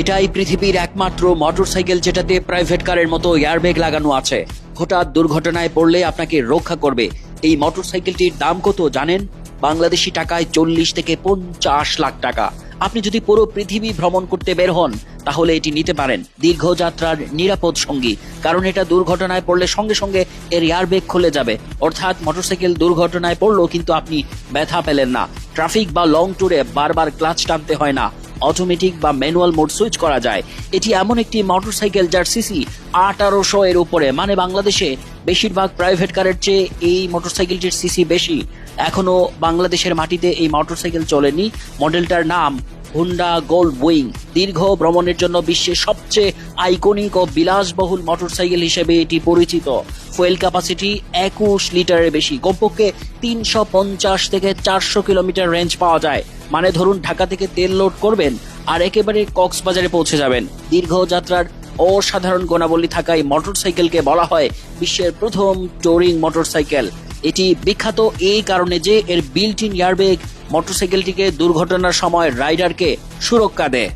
এটাই পৃথিবীর একমাত্র মোটরসাইকেল যেটাতে প্রাইভেট কারের মতো এয়ারব্যাগ লাগানো আছে। হঠাৎ দুর্ঘটনায় পড়লে আপনাকে রক্ষা করবে। এই মোটরসাইকেলটির দাম কত জানেন? বাংলাদেশি টাকায় চল্লিশ থেকে পঞ্চাশ লাখ টাকা। আপনি যদি পুরো পৃথিবী ভ্রমণ করতে বের হন, তাহলে এটি নিতে পারেন। দীর্ঘ যাত্রার নিরাপদ সঙ্গী। কারণ এটা দুর্ঘটনায় পড়লে সঙ্গে সঙ্গে এর এয়ারব্যাগ খুলে যাবে। অর্থাৎ মোটরসাইকেল দুর্ঘটনায় পড়ল কিন্তু আপনি ব্যথা পেলেন না। ট্রাফিক বা লং ট্যুরে বারবার ক্লাচ টানতে হয় না। অটোমেটিক বা ম্যানুয়াল মোড সুইচ করা যায়। এটি এমন একটি মোটরসাইকেল যার সিসি আঠারোশো এর উপরে। মানে বাংলাদেশে বেশিরভাগ প্রাইভেট কারের চেয়ে এই মোটরসাইকেলটির সিসি বেশি। এখনও বাংলাদেশের মাটিতে এই মোটরসাইকেল চলেনি। মডেলটার নাম হুন্ডা গোল্ড উইং দীর্ঘ ভ্রমণের জন্য বিশ্বের সবচেয়ে আইকনিক ও বিলাসবহুল মোটরসাইকেল হিসেবে এটি পরিচিত। ফুয়েল ক্যাপাসিটি একুশ লিটারের বেশি, কমপক্ষে তিনশো পঞ্চাশ থেকে চারশো কিলোমিটার রেঞ্জ পাওয়া যায়। মানে ধরুন ঢাকা থেকে তেল লোড করবেন আর একেবারে কক্সবাজারে পৌঁছে যাবেন। দীর্ঘ যাত্রার অসাধারণ গুণাবলী থাকা এই মোটরসাইকেলকে বলা হয় বিশ্বের প্রথম টুরিং মোটরসাইকেল এটি বিখ্যাত এই কারণে যে এর বিল্ট ইন এয়ারব্যাগ মোটরসাইকেলটিকে দুর্ঘটনার সময় রাইডারকে সুরক্ষা দেয়।